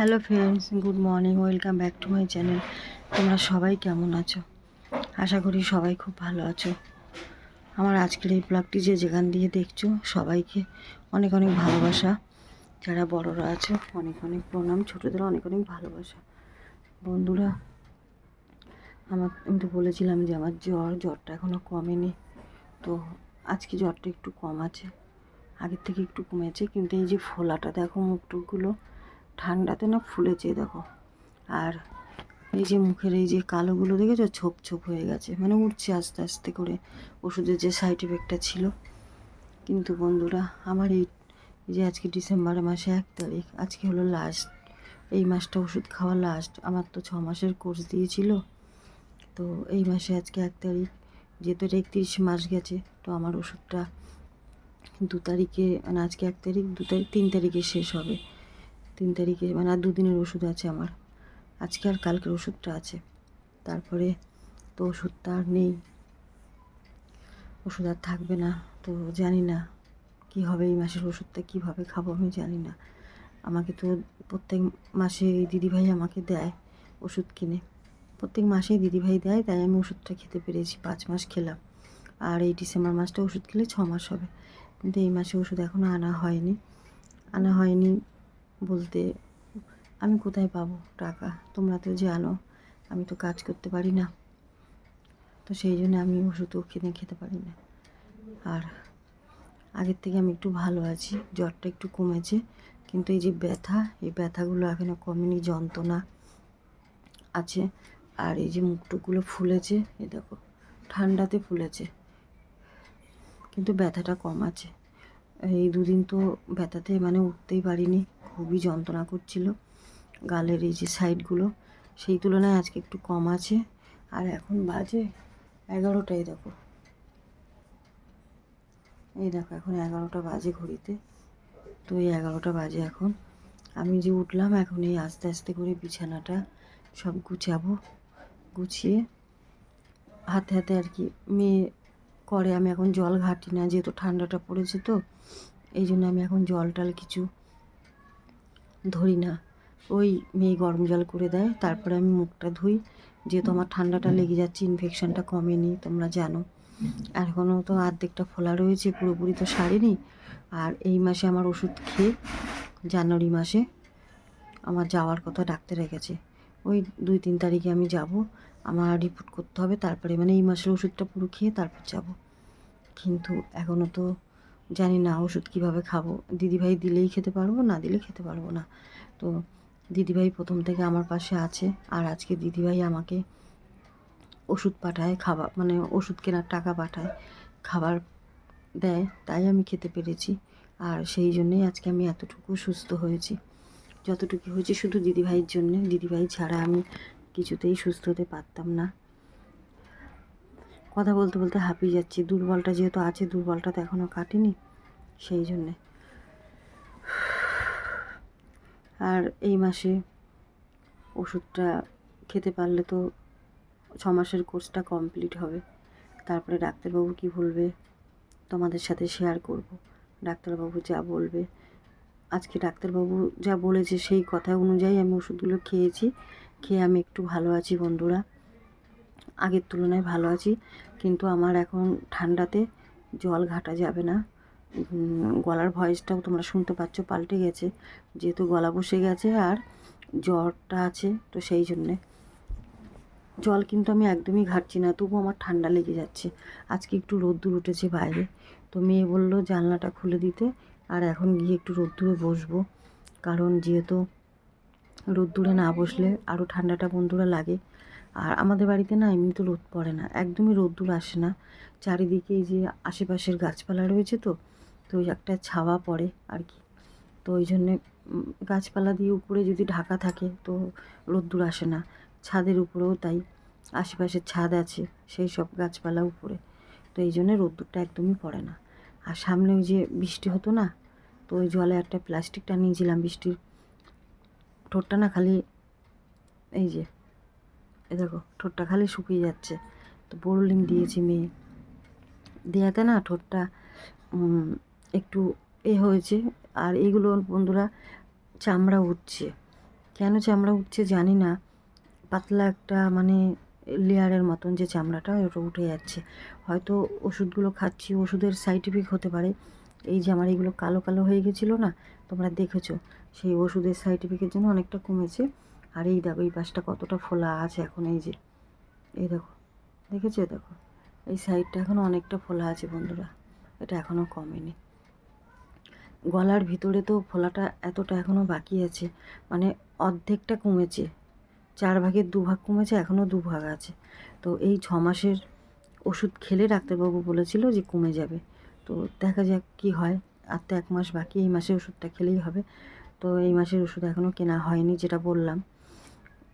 Hello friends good morning welcome back to my channel তোমরা সবাই কেমন আছো? আশা করি সবাই খুব ভালো আছো। আমার আজকের এই ব্লগটি যে যেখান দিয়ে দেখছ সবাইকে অনেক অনেক ভালোবাসা। যারা বড়রা আছো, অনেক অনেক প্রণাম। ছোটোদের অনেক অনেক ভালোবাসা। বন্ধুরা, আমার আমি তো বলেছিলাম যে আমার জ্বর, জ্বরটা এখনও কমেনি। তো আজকে জ্বরটা একটু কম আছে। আগের থেকে একটু কমেছে, কিন্তু এই যে ফোলাটা, দেখো মুখ টুকগুলো ঠান্ডাতে না ফুলেছে, দেখো। আর এই যে মুখের এই যে কালোগুলো দেখেছ, ছোপ ছোপ হয়ে গেছে। মানে উঠছে আস্তে আস্তে করে। ওষুধের যে সাইড এফেক্টটা ছিল। কিন্তু বন্ধুরা, আমার এই যে আজকে ডিসেম্বর মাসে এক তারিখ, আজকে হলো লাস্ট এই মাসটা ওষুধ খাওয়া লাস্ট আমার তো ছ মাসের কোর্স দিয়েছিল। তো এই মাসে আজকে এক তারিখ। যেহেতু এটা একত্রিশ মাস গেছে, তো আমার ওষুধটা দু তারিখে মানে আজকে এক তারিখ, দু তারিখ, তিন তারিখে শেষ হবে। তিন তারিখে মানে আর দুদিনের ওষুধ আছে আমার। আজকে আর কালকের ওষুধটা আছে। তারপরে তো ওষুধটা আর নেই। ওষুধ আর থাকবে না, তো জানি না কী হবে এই মাসের ওষুধটা, কীভাবে খাব আমি জানি না। আমাকে তো প্রত্যেক মাসে দিদিভাই আমাকে দেয় ওষুধ কিনে। প্রত্যেক মাসেই দিদিভাই দেয়, তাই আমি ওষুধটা খেতে পেরেছি, পাঁচ মাস খেলাম। আর এই ডিসেম্বর মাসটা ওষুধ খেলে ছ মাস হবে। কিন্তু এই মাসে ওষুধ এখনও আনা হয়নি। আনা হয়নি বলতে, আমি কোথায় পাবো টাকা? তোমরা তো জানো, আমি তো কাজ করতে পারি না। তো সেই জন্য আমি ওষুধও কিনে খেতে পারি না। আর আগের থেকে আমি একটু ভালো আছি, জ্বরটা একটু কমেছে, কিন্তু এই যে ব্যথা, এই ব্যথাগুলো এখনও কমেনি, যন্ত্রণা আছে। আর এই যে মুখটুকগুলো ফুলেছে এ দেখো, ঠান্ডাতে ফুলেছে, কিন্তু ব্যথাটা কম আছে। এই দুদিন তো ব্যথাতে মানে উঠতেই পারিনি, খুবই যন্ত্রণা করছিল গালের এই যে সাইডগুলো, সেই তুলনায় আজকে একটু কম আছে। আর এখন বাজে এগারোটাই দেখো। এই দেখো, এখন এগারোটা বাজে ঘড়িতে। তো এই এগারোটা বাজে এখন। আমি যে উঠলাম, এখন এই আস্তে আস্তে করে বিছানাটা সব গুছাবো, গুছিয়ে। হাতে হাতে আর কি মেয়ে করে আমি এখন জল ঘাটি না, যেহেতু ঠান্ডাটা পড়েছে তো, এই জন্য আমি এখন জল টল কিছু ধরি না। ওই মেয়ে গরম জল করে দেয়, তারপরে আমি মুখটা ধুই। যেহেতু আমার ঠান্ডাটা লেগে যাচ্ছে ইনফেকশানটা কমেনি, তোমরা জানো। আর এখনও তো আর্ধেকটা ফোলা রয়েছে, পুরোপুরি তো সারেনি। আর এই মাসে আমার ওষুধ খেয়ে, জানুয়ারি মাসে আমার যাওয়ার কথা ডাক্তারের কাছে। ওই দুই তিন তারিখে আমি যাব আমার রিপোর্ট করতে হবে, তারপরে মানে এই মাসের ওষুধটা পুরো খেয়ে তারপর যাব। কিন্তু এখনও তো জানি না ওষুধ কীভাবে খাব। দিদিভাই দিলেই খেতে পারব, না দিলে খেতে পারব না। তো দিদিভাই প্রথম থেকে আমার পাশে আছে, আর আজকে দিদিভাই আমাকে ওষুধ পাঠায় খাবার মানে ওষুধ কেনার টাকা পাঠায়, খাবার দেয়, তাই আমি খেতে পেরেছি। আর সেই জন্যেই আজকে আমি এতটুকু সুস্থ হয়েছি। যতটুকু হয়েছে শুধু দিদিভাইয়ের জন্যে। দিদিভাই ছাড়া আমি কিছুতেই সুস্থ হতে পারতাম না। কথা বলতে বলতে হাঁপিয়ে যাচ্ছি। দুর্বলটা যেহেতু আছে, দুর্বলটা তো এখনও কাটেনি, সেই জন্যে। আর এই মাসে ওষুধটা খেতে পারলে তো ছ মাসের কোর্সটা কমপ্লিট হবে। তারপরে ডাক্তারবাবু কি বলবে? তোমাদের সাথে শেয়ার করব। ডাক্তারবাবু যা বলবে। আজকে ডাক্তারবাবু যা বলেছে সেই কথা অনুযায়ী আমি ওষুধগুলো খেয়েছি। খেয়ে আমি একটু ভালো আছি বন্ধুরা। আগের তুলনায় ভালো আছি, কিন্তু আমার এখন ঠান্ডাতে জল ঘাটা যাবে না। গলার ভয়েসটাও তোমরা শুনতে পাচ্ছ, পাল্টে গেছে। যেহেতু গলা বসে গেছে আর জ্বরটা আছে, তো সেই জন্যে। জল কিন্তু আমি একদমই ঘাটছি না, তবু আমার ঠান্ডা লেগে যাচ্ছে। আজকে একটু রোদ্দুর উঠেছে বাইরে, তো মেয়ে বলল জানলাটা খুলে দিতে, আর এখন গিয়ে একটু রোদ্দুরে বসবো। কারণ যেহেতু রোদ্দুরে না বসলে আরও ঠান্ডাটা বন্ধুরা লাগে। আর আমাদের বাড়িতে না এমনি তো রোদ পড়ে না, একদমই রোদ্দুর আসে না। চারিদিকে এই যে আশেপাশের গাছপালা রয়েছে তো তো একটা ছাওয়া পড়ে আর কি। তো ওই জন্যে গাছপালা দিয়ে উপরে যদি ঢাকা থাকে তো রোদ্দুর আসে না। ছাদের উপরেও তাই, আশেপাশে ছাদ আছে সেই সব গাছপালা উপরে। তো এই জন্যে রোদ্দুরটা একদমই পড়ে না। আর সামনে ওই যে বৃষ্টি হতো না, তো ওই জলে একটা প্লাস্টিকটা নিয়েছিলাম বৃষ্টির ঠোঁটটা না খালি এই যে এ দেখো, ঠোঁটটা খালি শুকিয়ে যাচ্ছে। তো বোরলিং দিয়েছি মেয়ে। দেওয়াতে না ঠোঁটটা একটু এ হয়েছে। আর এগুলো বন্ধুরা চামড়া উঠছে। কেন চামড়া উঠছে জানি না। পাতলা একটা মানে লেয়ারের মতন যে চামড়াটা, ওটা উঠে যাচ্ছে। হয়তো ওষুধগুলো খাচ্ছি, ওষুধের সাইড ইফেক্ট হতে পারে। এই যে আমার এইগুলো কালো কালো হয়ে গেছিল না তোমরা দেখেছ, সেই ওষুধের সাইড ইফেক্টের জন্য অনেকটা কমেছে। আর এই দেখো, এই পাশটা কতটা ফোলা আছে এখন, এই যে। এই দেখো, দেখেছ দেখো। এই সাইডটা এখনও অনেকটা ফোলা আছে বন্ধুরা, এটা এখনও কমেনি। গলার ভিতরে তো ফোলাটা এতটা এখনও বাকি আছে মানে অর্ধেকটা কমেছে। চার ভাগের দু ভাগ কমেছে এখনও দু ভাগ আছে। তো এই ছ মাসের ওষুধ খেলে ডাক্তারবাবু বলেছিল যে কমে যাবে। তো দেখা যাক কি হয়। আর তো এক মাস বাকি, এই মাসে ওষুধটা খেলেই হবে। তো এই মাসের ওষুধ এখনও কেনা হয়নি, যেটা বললাম।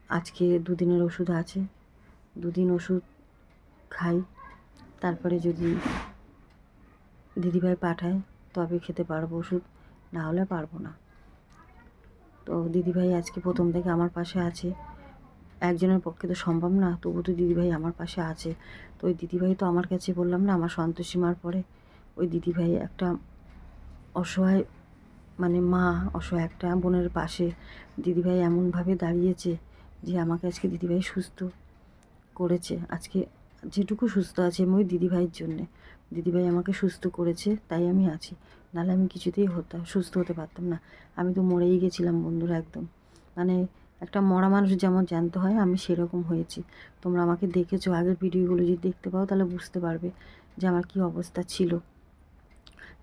আজকে দুদিনের ওষুধ আছে। দুদিন ওষুধ খাই। তারপরে যদি দিদিভাই পাঠায়, তবে খেতে পারব ওষুধ। না হলে পারব না। তো দিদিভাই আজকে প্রথম থেকে আমার পাশে আছে। একজনের পক্ষে তো সম্ভব না, তবু তো দিদিভাই আমার পাশে আছে। তো ওই দিদিভাই তো আমার কাছে বললাম না, আমার সন্তোষীমার পরে। ওই দিদিভাই একটা অসহায় মানে মা অসহায় একটা বোনের পাশে দিদিভাই এমনভাবে দাঁড়িয়েছে যে আমাকে আজকে দিদিভাই সুস্থ করেছে। আজকে যেটুকু সুস্থ আছে আমি ওই দিদিভাইয়ের জন্যে। দিদিভাই আমাকে সুস্থ করেছে, তাই আমি আছি। নাহলে আমি কিছুতেই হতাম সুস্থ হতে পারতাম না। আমি তো মরেই গেছিলাম বন্ধুরা একদম। মানে একটা মরা মানুষ যেমন জানতে হয়, আমি সেরকম হয়েছি। তোমরা আমাকে দেখেছ, আগের ভিডিওগুলো যদি দেখতে পাও তাহলে বুঝতে পারবে যে আমার কী অবস্থা ছিল।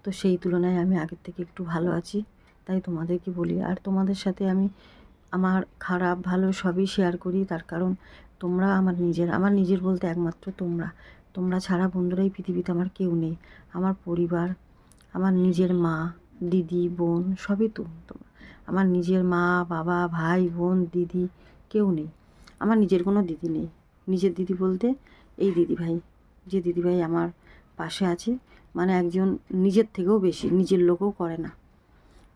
তো সেই তুলনায় আমি আগের থেকে একটু ভালো আছি, তাই তোমাদেরকে বলি। আর তোমাদের সাথে আমি আমার খারাপ, ভালো সবই শেয়ার করি, তার কারণ তোমরা আমার নিজের আমার নিজের বলতে একমাত্র তোমরা। তোমরা ছাড়া বন্ধুরা এই পৃথিবীতে আমার কেউ নেই। আমার পরিবার, আমার নিজের মা, দিদি, বোন, সবই তো তোমরা। আমার নিজের মা, বাবা, ভাই, বোন, দিদি কেউ নেই। আমার নিজের কোনো দিদি নেই। নিজের দিদি বলতে এই দিদি ভাই যে দিদি ভাই আমার পাশে আছে মানে একজন নিজের থেকেও বেশি, নিজের লোকও করে না।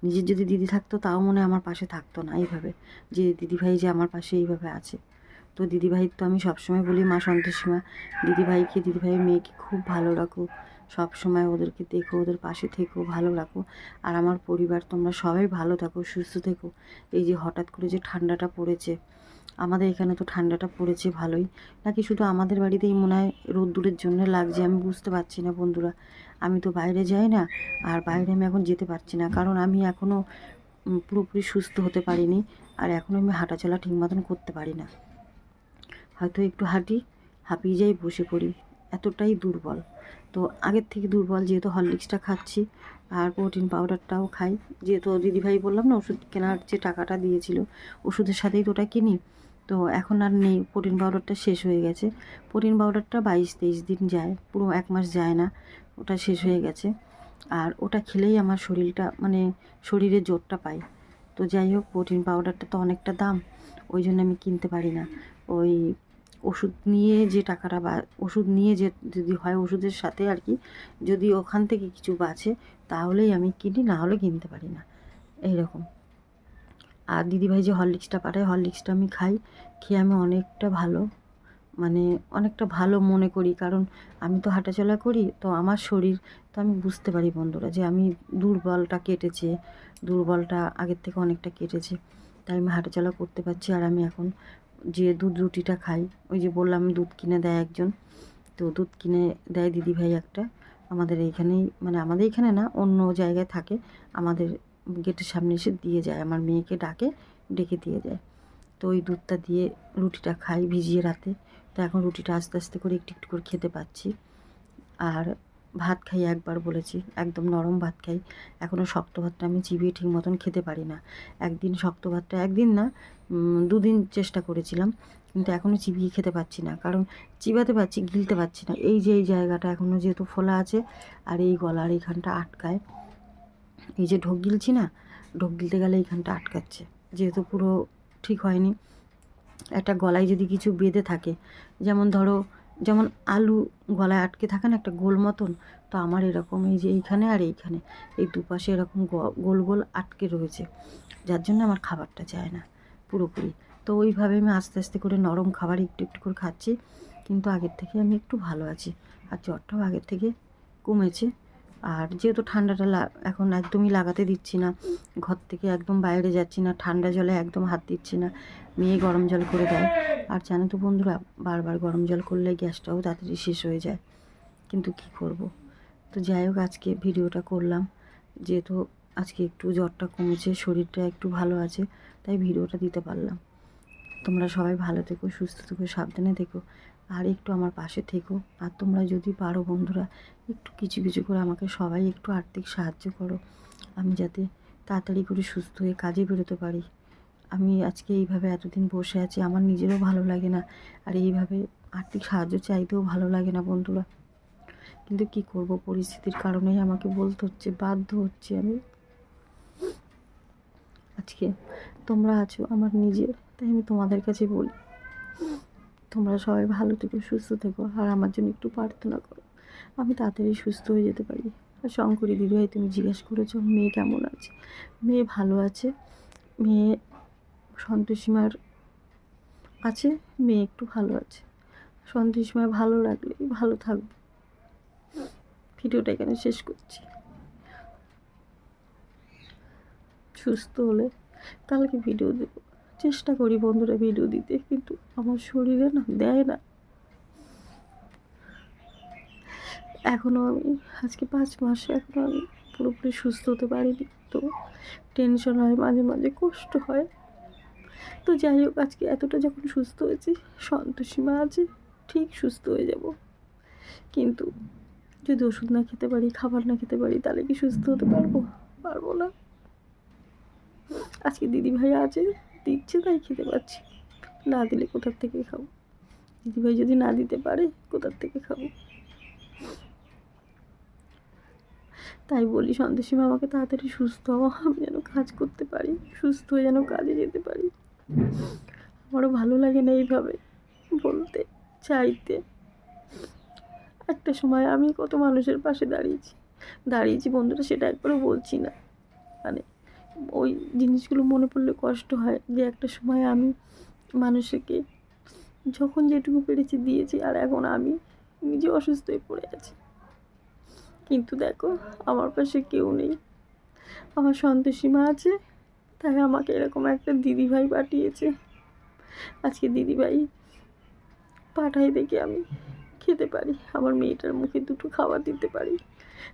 নিজের যদি দিদি থাকতো, তাও মনে আমার পাশে থাকতো না এইভাবে। যে দিদিভাই যে আমার পাশে এইভাবে আছে। তো দিদিভাই তো আমি সবসময় বলি, মা সন্তোষীমা, দিদিভাইকে, দিদিভাইয়ের মেয়েকে খুব ভালো রাখো। সব সময় ওদেরকে দেখো, ওদের পাশে থেকো, ভালো রাখো। আর আমার পরিবার, তোমরা সবাই ভালো থাকো, সুস্থ থেকো। এই যে হঠাৎ করে যে ঠান্ডাটা পড়েছে, আমাদের এখানে তো ঠান্ডাটা পড়েছে ভালোই। নাকি শুধু আমাদের বাড়িতেই মনে হয় রোদ্দুরের জন্য লাগছে, আমি বুঝতে পারছি না বন্ধুরা। আমি তো বাইরে যাই না, আর বাইরে আমি এখন যেতে পারছি না, কারণ আমি এখনও পুরোপুরি সুস্থ হতে পারিনি, আর এখনও আমি হাঁটাচলা ঠিক মতন করতে পারি না। হয়তো একটু হাঁটি, হাঁপিয়ে যাই, বসে পড়ি, এতটাই দুর্বল। তো আগের থেকে দুর্বল যেহেতু হরলিক্সটা খাচ্ছি, আর প্রোটিন পাউডারটাও খাই, যেহেতু দিদিভাই বললাম না, ওষুধ কেনার যে টাকাটা দিয়েছিল, ওষুধের সাথেই তো ওটা কিনি তো এখন আর নেই, প্রোটিন পাউডারটা শেষ হয়ে গেছে। প্রোটিন পাউডারটা বাইশ তেইশ দিন যায়, পুরো এক মাস যায় না, ওটা শেষ হয়ে গেছে। আর ওটা খেলেই আমার শরীরটা মানে শরীরে জোরটা পাই। তো যাই হোক, প্রোটিন পাউডারটা তো অনেকটা দাম, ওই জন্য আমি কিনতে পারি না। ওই ওষুধ নিয়ে যে টাকাটা বা, ওষুধ নিয়ে যে যদি হয় ওষুধের সাথে আর কি, যদি ওখান থেকে কিছু বাঁচে, তাহলেই আমি কিনি, না হলে কিনতে পারি না। এইরকম। আর দিদিভাই যে হরলিক্সটা পাঠায়, হরলিক্সটা আমি খাই। খেয়ে আমি অনেকটা ভালো মানে অনেকটা ভালো মনে করি। কারণ আমি তো হাঁটাচলা করি, তো আমার শরীর, তো আমি বুঝতে পারি বন্ধুরা যে আমি দুর্বলটা কেটেছে, দুর্বলটা আগের থেকে অনেকটা কেটেছে। তাই আমি হাঁটাচলা করতে পারছি আর আমি এখন যে দুধ রুটিটা খাই, ওই যে বললাম দুধ কিনে দেয় একজন। তো দুধ কিনে দেয় দিদিভাই একটা। আমাদের এইখানেই মানে আমাদের এখানে না, অন্য জায়গায় থাকে। আমাদের গেটের সামনে এসে দিয়ে যায়, আমার মেয়েকে ডাকে, ডেকে দিয়ে যায়। তো ওই দুধটা দিয়ে রুটিটা খাই ভিজিয়ে রাতে। তো এখন রুটিটা আস্তে আস্তে করে একটু একটু করে খেতে পাচ্ছি। আর ভাত খাই একবার বলেছি, একদম নরম ভাত খাই। এখনও শক্ত ভাতটা আমি চিবিয়ে ঠিক মতন খেতে পারি না। একদিন শক্ত ভাতটা, একদিন না দুদিন চেষ্টা করেছিলাম। কিন্তু এখনও চিবিয়ে খেতে পাচ্ছি না। কারণ চিবাতে পারছি গিলতে পারছি না। এই যে, এই জায়গাটা এখনও যেহেতু ফোলা আছে, আর এই গলার এইখানটা আটকায় এই যে ঢোক গিলছি না, ঢোক গিলতে গেলে এইখানটা আটকাচ্ছে। যেহেতু পুরো ঠিক হয়নি, একটা গলায় যদি কিছু বেঁধে থাকে, যেমন ধরো, যেমন আলু গলায় আটকে থাকে না একটা গোল মতন, তো আমার এরকম এই যে এইখানে আর এইখানে, এই দুপাশে এরকম গোল গোল আটকে রয়েছে, যার জন্য আমার খাবারটা যায় না পুরোপুরি। তো ওইভাবে আমি আস্তে আস্তে করে নরম খাবার একটু একটু করে খাচ্ছি, কিন্তু আগের থেকে আমি একটু ভালো আছি, আর জ্বরটাও আগের থেকে কমেছে। আর যেহেতু ঠান্ডাটা এখন একদমই লাগাতে দিচ্ছি না, ঘর থেকে একদম বাইরে যাচ্ছি না, ঠান্ডা জলে একদম হাত দিচ্ছি না, মেয়ে গরম জল করে দেয়। আর জানো তো বন্ধুরা, বারবার গরম জল করলে গ্যাসটাও তাড়াতাড়ি শেষ হয়ে যায়। কিন্তু কি করব? তো যাই হোক, আজকে ভিডিওটা করলাম। যেহেতু আজকে একটু জ্বরটা কমেছে, শরীরটা একটু ভালো আছে, তাই ভিডিওটা দিতে পারলাম। তোমরা সবাই ভালো থেকো, সুস্থ থেকো, সাবধানে থেকো। আর একটু আমার পাশে থেকো। আর তোমরা যদি পারো বন্ধুরা, একটু কিছু কিছু করে আমাকে সবাই একটু আর্থিক সাহায্য করো। আমি যাতে তাড়াতাড়ি করে সুস্থ হয়ে কাজে বেরোতে পারি। আমি আজকে এইভাবে এতদিন বসে আছি, আমার নিজেরও ভালো লাগে না। আর এইভাবে আর্থিক সাহায্য চাইতেও ভালো লাগে না বন্ধুরা। কিন্তু কি করব, পরিস্থিতির কারণেই আমাকে বলতে হচ্ছে, বাধ্য হচ্ছে আমি। আজকে তোমরা আছো আমার নিজের, তাই আমি তোমাদের কাছে বলি। তোমরা সবাই ভালো থেকো, সুস্থ থেকো, আর আমার জন্য একটু প্রার্থনা করো। আমি তাড়াতাড়ি সুস্থ হয়ে যেতে পারি। আর শঙ্করী দিদিভাই, তুমি জিজ্ঞেস করেছ, মেয়ে কেমন আছে? মেয়ে ভালো আছে। মেয়ে সন্তোষীমার আছে, মেয়ে একটু ভালো আছে। সন্তোষীমা ভালো লাগলেই ভালো থাকবে। ভিডিওটা এখানে শেষ করছি। সুস্থ হলে কালকে ভিডিও দেবো। চেষ্টা করি বন্ধুরা ভিডিও দিতে, কিন্তু আমার শরীরে না দেয় না। এখনও আমি, আজকে পাঁচ মাসে এখনও আমি পুরোপুরি সুস্থ হতে পারিনি, তো টেনশন হয়, মাঝে মাঝে কষ্ট হয়। তো যাই হোক, আজকে এতটা যখন সুস্থ হয়েছি সন্তোষীমা আছে, ঠিক সুস্থ হয়ে যাব। কিন্তু যদি ওষুধ না খেতে পারি, খাবার না খেতে পারি, তাহলে কি সুস্থ হতে পারব? পারব না। আজকে দিদিভাই আছে দিচ্ছে তাই খেতে পাচ্ছি না দিলে কোথার থেকে খাব? দিদিভাই যদি না দিতে পারে, কোথার থেকে খাব? তাই বলি সন্তোষীমা আমাকে তাড়াতাড়ি সুস্থ হওয়া আমি যেন কাজ করতে পারি, সুস্থ হয়ে যেন কাজে যেতে পারি। আমারও ভালো লাগে না এইভাবে বলতে, চাইতে। একটা সময় আমি কত মানুষের পাশে দাঁড়িয়েছি। দাঁড়িয়েছি বন্ধুরা, সেটা একবারও বলছি না। মানে ওই জিনিসগুলো মনে পড়লে কষ্ট হয় যে একটা সময় আমি মানুষকে যখন যেটুকু পেরেছি দিয়েছি আর এখন আমি নিজে অসুস্থ হয়ে পড়ে আছি। কিন্তু দেখো, আমার পাশে কেউ নেই। আমার সন্তোষীমা আছে, তাই আমাকে এরকম একটা দিদিভাই পাঠিয়েছে। আজকে দিদিভাই পাঠাই দেখে আমি খেতে পারি, আমার মেয়েটার মুখে দুটো খাবার দিতে পারি।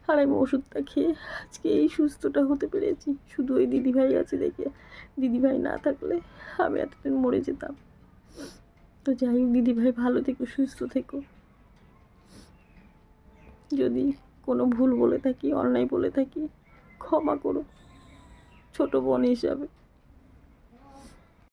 আর আমি ওষুধটা খেয়ে আজকে এই সুস্থটা হতে পেরেছি। শুধু ওই দিদিভাই আছে দেখে। দিদিভাই না থাকলে আমি এতদিন মরে যেতাম। তো যাই হোক, দিদিভাই ভালো থেকো, সুস্থ থেকো। যদি কোনো ভুল বলে থাকি, অন্যায় বলে থাকি, ক্ষমা করো। ছোট বোন হিসাবে।